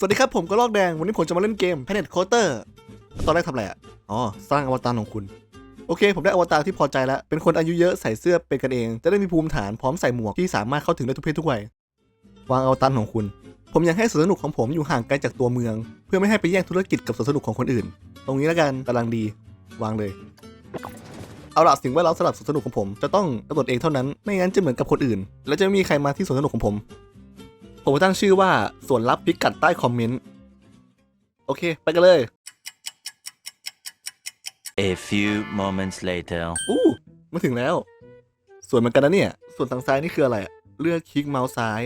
สวัสดีครับผมก็ลอกแดง วันนี้ผมจะมาเล่นเกม Planet Coaster ตอนแรกทำอะไรอะ อ๋อ สร้างอวตารของคุณ โอเค ผมได้อวตารที่พอใจแล้ว เป็นคนอายุเยอะใส่เสื้อเป็นกันเอง จะได้มีภูมิฐานพร้อมใส่หมวกที่สามารถเข้าถึงได้ทุกเพศทุกวัยวางอวตารของคุณ ผมอยากให้สวนสนุกของผมอยู่ห่างไกลจากตัวเมือง เพื่อไม่ให้ไปแย่งธุรกิจกับสวนสนุกของคนอื่น ตรงนี้แล้วกันกำลังดี วางเลย เอาล่ะสิ่งแวดล้อมสำหรับสวนสนุกของผม จะต้องกำหนดเองเท่านั้น ไม่งั้นจะเหมือนกับคนอื่น และจะไม่มีใครมาที่สวนสนุกของผม ผมตั้งชื่อว่าส่วนลับพิกัดใต้คอมเมนต์ โอเค ไปกันเลย A few moments later. อู้มาถึงแล้ว ส่วนเหมือนกันนะเนี่ย ส่วนทางซ้ายนี่คืออะไรอะเลือกคลิกเมาส์ซ้าย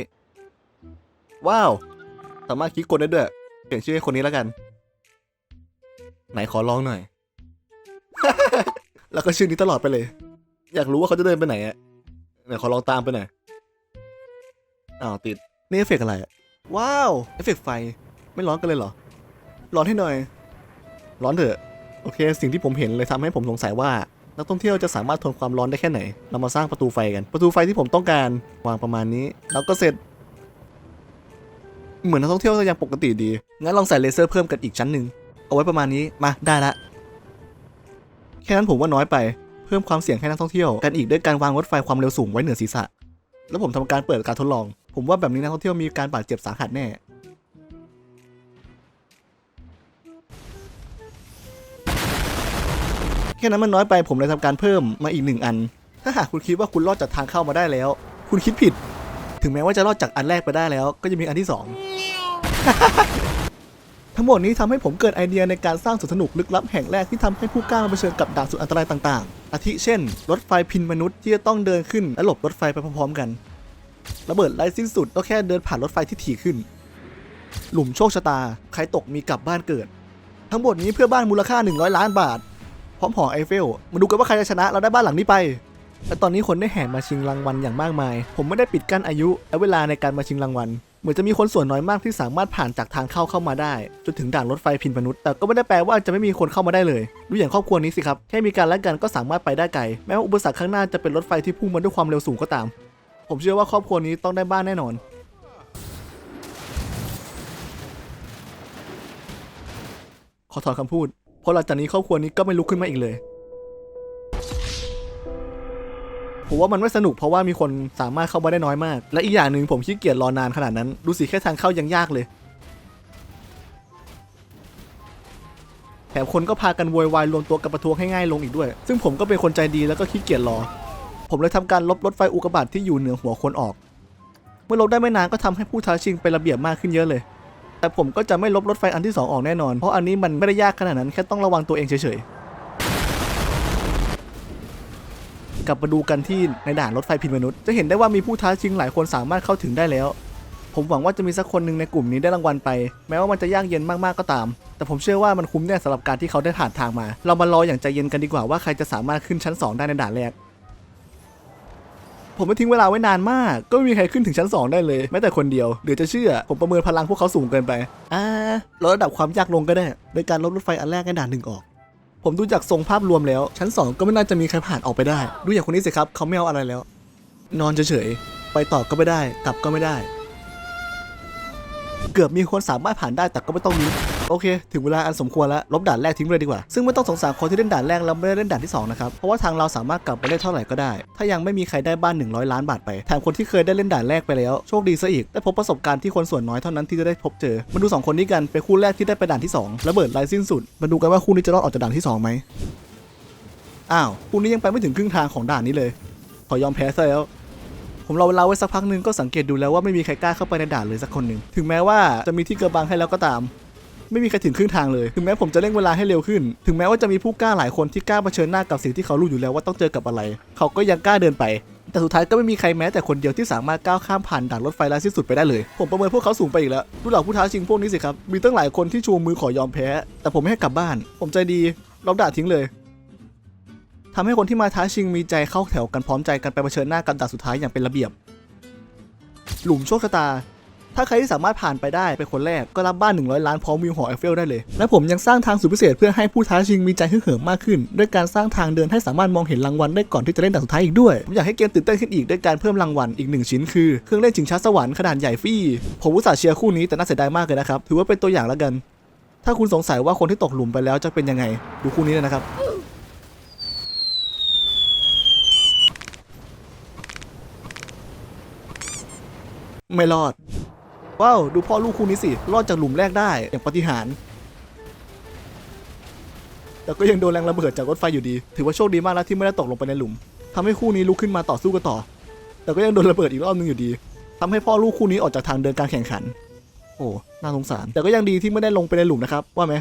ว้าว สามารถคลิกกดได้ด้วย เปลี่ยนชื่อให้คนนี้แล้วกัน ไหนขอลองหน่อย แล้วก็ชื่อนี้ตลอดไปเลย อยากรู้ว่าเขาจะเดินไปไหนอะไหนขอลองตามไปหน่อยอ้าวติด นี่เอฟเฟกต์อะไรอะว้าว เอฟเฟกต์ไฟ ไม่ร้อนกันเลยเหรอ ร้อนให้หน่อย ร้อนเถอะ โอเค สิ่งที่ผมเห็นเลยทำให้ผมสงสัยว่า นักท่องเที่ยวจะสามารถทนความร้อนได้แค่ไหน เรามาสร้างประตูไฟกัน ประตูไฟที่ผมต้องการ วางประมาณนี้ แล้วก็เสร็จ เหมือนนักท่องเที่ยวจะยังปกติดี งั้นลองใส่เลเซอร์เพิ่มกันอีกชั้นหนึ่ง เอาไว้ประมาณนี้ มา ได้ละ แค่นั้นผมว่าน้อยไป เพิ่มความเสี่ยงให้นักท่องเที่ยวกันอีกด้วยการวางรถไฟความเร็วสูงไว้เหนือศีรษะ แล้วผมทำการเปิดการทดลอง ผมว่าแบบนี้นักท่องเที่ยวมีการบาดเจ็บสาหัสแน่ แค่นั้นมันน้อยไปผมเลยทำการเพิ่มมาอีกหนึ่งอัน ถ้าหากคุณคิดว่าคุณรอดจากทางเข้ามาได้แล้ว คุณคิดผิด ถึงแม้ว่าจะรอดจากอันแรกไปได้แล้ว ก็จะมีอันที่สองทั้งหมดนี้ทำให้ผมเกิดไอเดียในการสร้างสวนสนุกลึกลับแห่งแรกที่ทำให้ผู้กล้ามาเผชิญกับด่านสุดอันตรายต่างๆ อาทิเช่น รถไฟพินมนุษย์ที่จะต้องเดินขึ้นและหลบรถไฟไปพร้อมๆกัน ระเบิดไร้สิ้นสุดก็แค่เดินผ่านรถไฟที่ถี่ขึ้น หลุมโชคชะตา ใครตกมีกลับบ้านเกิด ทั้งหมดนี้เพื่อบ้านมูลค่า 100 ล้านบาท พร้อมหอไอเฟล มาดูกันว่าใครจะชนะเราได้บ้านหลังนี้ไปและตอนนี้คนได้แห่มาชิงรางวัลอย่างมากมาย ผมไม่ได้ปิดกั้นอายุและเวลาในการมาชิงรางวัล เหมือนจะมีคนส่วนน้อยมากที่สามารถผ่านจากทางเข้าเข้ามาได้ จนถึงด่านรถไฟพินมนุษย์ แต่ก็ไม่ได้แปลว่าจะไม่มีคนเข้ามาได้เลย ดูอย่างครอบครัวนี้สิครับ แค่มีการแลกกันก็สามารถไปได้ไกล แม้ว่าอุปสรรคข้างหน้าจะเป็นรถไฟที่พุ่งมาด้วยความเร็วสูงก็ตาม ผมเชื่อว่าครอบครัวนี้ต้องได้บ้านแน่นอน ขอถอนคำพูด เพราะหลังจากนี้ครอบครัวนี้ก็ไม่ลุกขึ้นมาอีกเลย ผมว่ามันไม่สนุกเพราะว่ามีคนสามารถเข้ามาได้น้อยมาก และอีกอย่างหนึ่งผมขี้เกียจรอนานขนาดนั้น ดูสิแค่ทางเข้ายังยากเลย แถมคนก็พากันโวยวายรวมตัวกันประท้วงให้ง่ายลงอีกด้วย ซึ่งผมก็เป็นคนใจดีแล้วก็ขี้เกียจรอ ผมเลยทำการลบรถไฟอุกกาบาตที่อยู่เหนือหัวคนออก เมื่อลบได้ไม่นานก็ทำให้ผู้ท้าชิงเป็นระเบียบมากขึ้นเยอะเลย แต่ผมก็จะไม่ลบรถไฟอันที่สองออกแน่นอน เพราะอันนี้มันไม่ได้ยากขนาดนั้นแค่ต้องระวังตัวเองเฉยๆ กลับมาดูกันที่ในด่านรถไฟพินมนุษย์ จะเห็นได้ว่ามีผู้ท้าชิงหลายคนสามารถเข้าถึงได้แล้ว ผมหวังว่าจะมีสักคนหนึ่งในกลุ่มนี้ได้รางวัลไป แม้ว่ามันจะยากเย็นมากๆก็ตาม แต่ผมเชื่อว่ามันคุ้มแน่สำหรับการที่เขาได้ผ่านทางมา เรามารออย่างใจเย็นกันดีกว่าว่าใครจะสามารถขึ้นชั้น 2 ได้ในด่านแรก ผมไม่ทิ้งเวลาไว้นานมาก ก็ไม่มีใครขึ้นถึงชั้น 2 ได้เลย แม้แต่คนเดียวเดี๋ยวจะเชื่อ ผมประเมินพลังพวกเขาสูงเกินไป อ่าลดระดับความยากลงก็ได้ โดยการลดรถไฟอันแรกในด่านหนึ่งออก ผมดูจากทรงภาพรวมแล้ว ชั้น 2 ก็ไม่น่าจะมีใครผ่านออกไปได้ ดูอย่างคนนี้สิครับเขาไม่เอาอะไรแล้ว นอนเฉยๆไปต่อก็ไม่ได้ กลับก็ไม่ได้ เกือบมีคนสามารถผ่านได้แต่ก็ไม่ต้องมีโอเค ถึงเวลาอันสมควรแล้วลบด่านแรกทิ้งเลยดีกว่า ซึ่งไม่ต้องสงสารคนที่เล่นด่านแรกแล้วไม่ได้เล่นด่านที่สองนะครับ เพราะว่าทางเราสามารถกลับไปเล่นเท่าไหร่ก็ได้ ถ้ายังไม่มีใครได้บ้าน 100 ล้านบาทไป แถมคนที่เคยได้เล่นด่านแรกไปแล้ว โชคดีซะอีก ได้พบประสบการณ์ที่คนส่วนน้อยเท่านั้นที่จะได้พบเจอ มาดูสองคนนี้กันเป็นคู่แรกที่ได้ไปด่านที่สองระเบิดไร้สิ้นสุด มาดูกันว่าคู่นี้จะรอดออกจากด่านที่สองไหมอ้าว คู่นี้ยังไปไม่ถึงครึ่งทางของด่านนี้เลย ขอยอมแพ้ซะแล้ว ผมรอเวลาไว้สักพักหนึ่งก็สังเกตดูแล้วว่าไม่มีใครกล้าเข้าไปในด่านเลยสักคนหนึ่งถึงแม้ว่าจะมีที่กระบังให้แล้วก็ตาม ไม่มีใครถึงครึ่งทางเลย ถึงแม้ผมจะเร่งเวลาให้เร็วขึ้น ถึงแม้ว่าจะมีผู้กล้าหลายคนที่กล้าเผชิญหน้ากับสิ่งที่เขารู้อยู่แล้วว่าต้องเจอกับอะไร เขาก็ยังกล้าเดินไปแต่สุดท้ายก็ไม่มีใครแม้แต่คนเดียวที่สามารถก้าวข้ามผ่านด่านรถไฟไร้สิ้นสุดไปได้เลย ผมประเมินพวกเขาสูงไปอีกแล้วดูเหล่าผู้ท้าชิงพวกนี้สิครับ มีตั้งหลายคนที่ชูมือขอยอมแพ้ แต่ผมไม่ให้กลับบ้าน ผมใจดีลบด่าทิ้งเลย ทำให้คนที่มาท้าชิงมีใจเข้าแถวกันพร้อมใจกันไปเผชิญหน้ากับด่านสุดท้ายอย่างเป็นระเบียบ หลุมโชคชะตา ถ้าใครที่สามารถผ่านไปได้เป็นคนแรกก็รับบ้าน 100 ล้านพร้อมวิวหอไอเฟลได้เลย และผมยังสร้างทางสุดพิเศษเพื่อให้ผู้ท้าชิงมีใจฮึกเหิมมากขึ้น ด้วยการสร้างทางเดินให้สามารถมองเห็นรางวัลได้ก่อนที่จะเล่นด่านสุดท้ายอีกด้วยผมอยากให้เกมตื่นเต้นขึ้นอีกด้วยการเพิ่มรางวัลอีกหนึ่งชิ้นคือเครื่องเล่นชิงช้าสวรรค์ขนาดใหญ่ฟรีผมอุตส่าห์เชียร์คู่นี้แต่น่าเสียดายมากเลยนะครับถือว่าเป็นตัวอย่างแล้วกัน ถ้าคุณสงสัยว่าคนที่ตกหลุมไปแล้วจะเป็นยังไง ดูคู่นี้เลยนะครับ ไม่รอด ว้าว ดูพ่อลูกคู่นี้สิ รอดจากหลุมแรกได้ อย่างปฏิหาร แต่ก็ยังโดนแรงระเบิดจากรถไฟอยู่ดี ถือว่าโชคดีมากแล้วที่ไม่ได้ตกลงไปในหลุมทำให้คู่นี้ลุกขึ้นมาต่อสู้กันต่อ แต่ก็ยังโดนระเบิดอีกรอบนึงอยู่ดีทำให้พ่อลูกคู่นี้ออกจากทางเดินการแข่งขัน โอ้ น่าสงสาร แต่ก็ยังดีที่ไม่ได้ลงไปในหลุมนะครับ ว่าไหม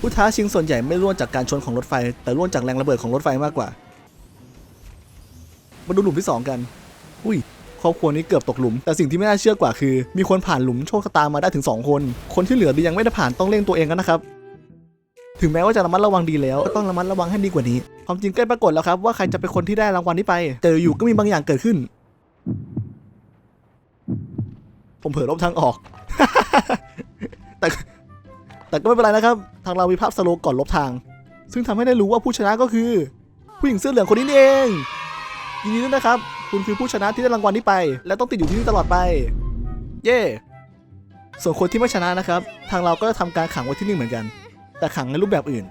ผู้ท้าชิงส่วนใหญ่ไม่ร่วงจากการชนของรถไฟ แต่ร่วงจากแรงระเบิดของรถไฟมากกว่า มาดูหลุมที่สองกัน อุ้ย ครอบครัวนี้เกือบตกหลุม แต่สิ่งที่ไม่น่าเชื่อกว่าคือ มีคนผ่านหลุมโชคชะตามาได้ถึง 2 คน คนที่เหลือยังไม่ได้ผ่านต้องเร่งตัวเองกันนะครับถึงแม้ว่าจะระมัดระวังดีแล้วก็ต้องระมัดระวังให้ดีกว่านี้ ความจริงใกล้ปรากฏแล้วครับว่าใครจะเป็นคนที่ได้รางวัลนี้ไป แต่อยู่ก็มีบางอย่างเกิดขึ้น ผมเผลอลบทางออก แต่แต่ก็ไม่เป็นไรนะครับ ทางเรามีภาพสโลว์ก่อนลบทาง ซึ่งทำให้ได้รู้ว่าผู้ชนะก็คือ ผู้หญิงเสื้อเหลืองคนนี้เอง ยินดีด้วยนะครับ คุณคือผู้ชนะที่ได้รางวัลนี้ไป และต้องติดอยู่ที่นี่ตลอดไป เย่ส่วนคนที่ไม่ชนะนะครับ ทางเราก็จะทำการขังไว้ที่นี่เหมือนกัน แต่ขังในรูปแบบอื่น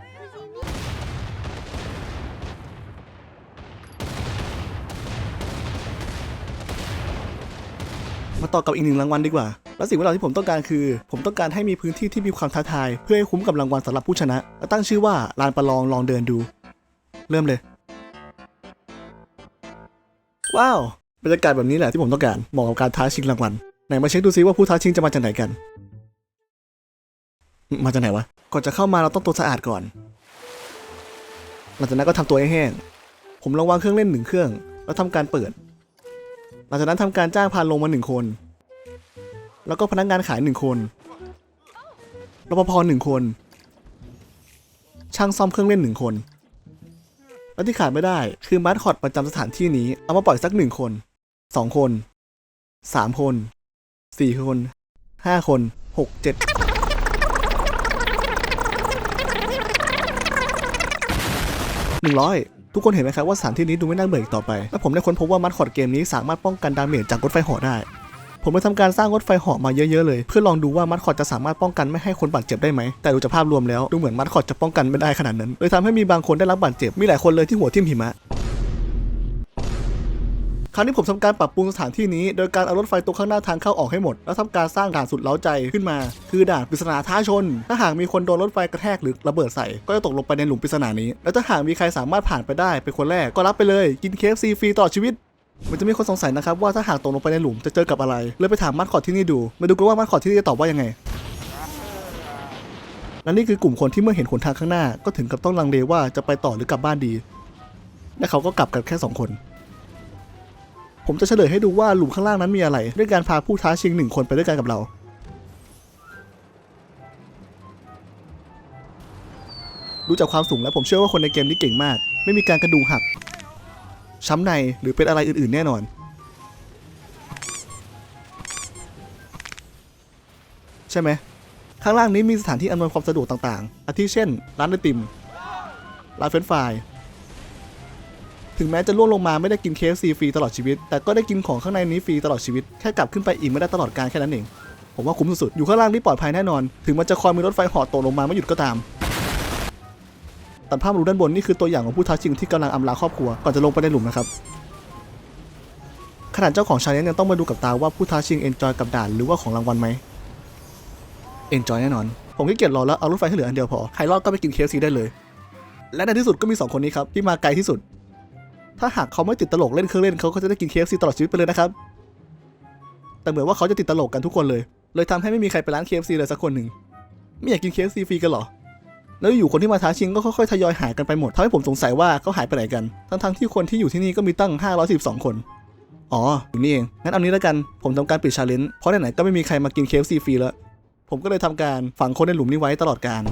มาต่อกับอีกหนึ่งรางวัลดีกว่า และสิ่งแวดล้อมที่ผมต้องการคือ ผมต้องการให้มีพื้นที่ที่มีความท้าทาย เพื่อให้คุ้มกับรางวัลสำหรับผู้ชนะ และตั้งชื่อว่าลานประลองลองเดินดู เริ่มเลย ว้าวบรรยากาศแบบนี้แหละที่ผมต้องการเหมาะกับการท้าชิงรางวัลไหนมาเช็คดูซิว่าผู้ท้าชิงจะมาจากไหนกัน มาจากไหนวะก่อนจะเข้ามาเราต้องตัวสะอาดก่อนหลังจากนั้นก็ทำตัวให้แห้งผมลองวางเครื่องเล่นหนึ่งเครื่อง แล้วทำการเปิด หลังจากนั้นทำการจ้างพานลงมาหนึ่งคน แล้วก็พนักงานขายหนึ่งคนรปภหนึ่งคน ช่างซ่อมเครื่องเล่นหนึ่งคน และที่ขาดไม่ได้คือมาสคอตประจำสถานที่นี้ เอามาปล่อยสักหนึ่งคนสองคนสามคนสี่คนห้าคนหกเจ็ดหนึ่งร้อยทุกคนเห็นไหมครับว่าสถานที่นี้ดูไม่น่าเบื่ออีกต่อไป และผมได้ค้นพบว่ามัดคอร์ดเกมนี้สามารถป้องกันดาเมจจากรถไฟหาะได้ ผมเลยทำการสร้างรถไฟเหาะมาเยอะๆเลย เพื่อลองดูว่ามัดคอร์ดจะสามารถป้องกันไม่ให้คนบาดเจ็บได้ไหมแต่ดูจากภาพรวมแล้วดูเหมือนมัดคอร์ดจะป้องกันไม่ได้ขนาดนั้นเลยทำให้มีบางคนได้รับบาดเจ็บมีหลายคนเลยที่หัวทิ่มหิมะคราวนี้ผมทำการปรับปรุงสถานที่นี้โดยการเอารถไฟตรงข้างหน้าทางเข้าออกให้หมด แล้วทำการสร้างด่านสุดเล้าใจขึ้นมา คือด่านปริศนาท้าชน ถ้าหากมีคนโดนรถไฟกระแทกหรือระเบิดใส่ ก็จะตกลงไปในหลุมปริศนานี้ แล้วถ้าหากมีใครสามารถผ่านไปได้เป็นคนแรกก็รับไปเลย กินเคฟซีฟรีตลอชีวิต มันจะมีคนสงสัยนะครับว่าถ้าหากตกลงไปในหลุมจะเจอกับอะไร เลยไปถามมาสคอตที่นี่ดู มาดูกันว่ามาสคอตที่นี่จะตอบว่ายังไง และนี่คือกลุ่มคนที่เมื่อเห็นหนทางข้างหน้า ก็ถึงกับต้องลังเลว่าจะไปต่อหรือกลับบ้านดี และเขาก็กลับกันแค่สองคน ผมจะเฉลยให้ดูว่าหลุมข้างล่างนั้นมีอะไร ด้วยการพาผู้ท้าชิงหนึ่งคนไปด้วยกันกับเราดูจากความสูงแล้วผมเชื่อว่าคนในเกมนี้เก่งมาก ไม่มีการกระดูหัก ช้ำในหรือเป็นอะไรอื่นๆแน่นอน ใช่ไหมข้างล่างนี้มีสถานที่อำนวยความสะดวกต่างๆ อาทิเช่น ร้านไอติม ร้านเฟรนช์ฟราย ถึงแม้จะล่วงลงมาไม่ได้กิน KFC ฟรีตลอดชีวิต แต่ก็ได้กินของข้างในนี้ฟรีตลอดชีวิต แค่กลับขึ้นไปอิ่มไม่ได้ตลอดการแค่นั้นเอง ผมว่าคุ้มสุดๆ อยู่ข้างล่างนี่ปลอดภัยแน่นอน ถึงมันจะคอยมีรถไฟหาะตกลงมาไม่หยุดก็ตาม ตัดภาพมาดูด้านบนนี่คือตัวอย่างของผู้ท้าชิงที่กำลังอำลาครอบครัวก่อนจะลงไปในหลุมนะครับขนาดเจ้าของชาเลนจ์ยังต้องมาดูกับตาว่าผู้ท้าชิงเอนจอยกับด่านหรือว่าของรางวัลไหมเอนจอยแน่นอน ผมขี้เกียจรอแล้วเอารถไฟให้เหลืออันเดียวพอ ใครรอดก็ไปกินเคฟซีได้เลย และในที่สุดก็มีสองคนนี้ครับ ที่มาไกลที่สุด ถ้าหากเขาไม่ติดตลกเล่นเครื่องเล่นเขาก็จะได้กินเคฟซีตลอดชีวิตไปเลยนะครับ แต่เหมือนว่าเขาจะติดตลกกันทุกคนเลย เลยทำให้ไม่มีใครไปร้านเคฟซีเลยสักคนหนึ่งไม่อยากกินเคฟซีฟรีกันหรอ แล้วอยู่คนที่มาท้าชิงก็ค่อยๆทยอยหายกันไปหมดทำให้ผมสงสัยว่าเขาหายไปไหนกัน ทั้งๆที่คนที่อยู่ที่นี่ก็มีตั้ง 512 คน อ๋ออยู่นี่เอง งั้นเอานี้แล้วกัน ผมทำการปิดชาเลนจ์ เพราะไหนๆก็ไม่มีใครมากินเคฟซีฟรีแล้ว ผมก็เลยทำการฝังคนในหลุมนี้ไว้ตลอดการ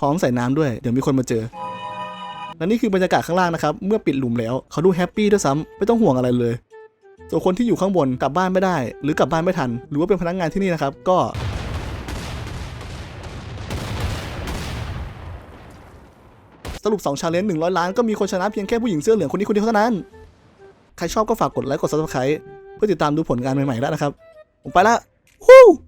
พร้อมใส่น้ำด้วย เดี๋ยวมีคนมาเจอและนี่คือบรรยากาศข้างล่างนะครับ เมื่อปิดหลุมแล้วเขาดูแฮปปี้ด้วยซ้ำไม่ต้องห่วงอะไรเลยส่วนคนที่อยู่ข้างบนกลับบ้านไม่ได้ หรือกลับบ้านไม่ทัน หรือว่าเป็นพนักงานที่นี่นะครับ ก็ รุป2ชาเลนจ์100 ล้านก็มีคนชนะเพียงแค่ผู้หญิงเสื้อเหลืองคนนี้คนเดียวเท่านั้น ใครชอบก็ฝากกดไลค์กด subscribe เพื่อติดตามดูผลงานใหม่ๆแล้วนะครับ ผมไปละฮู้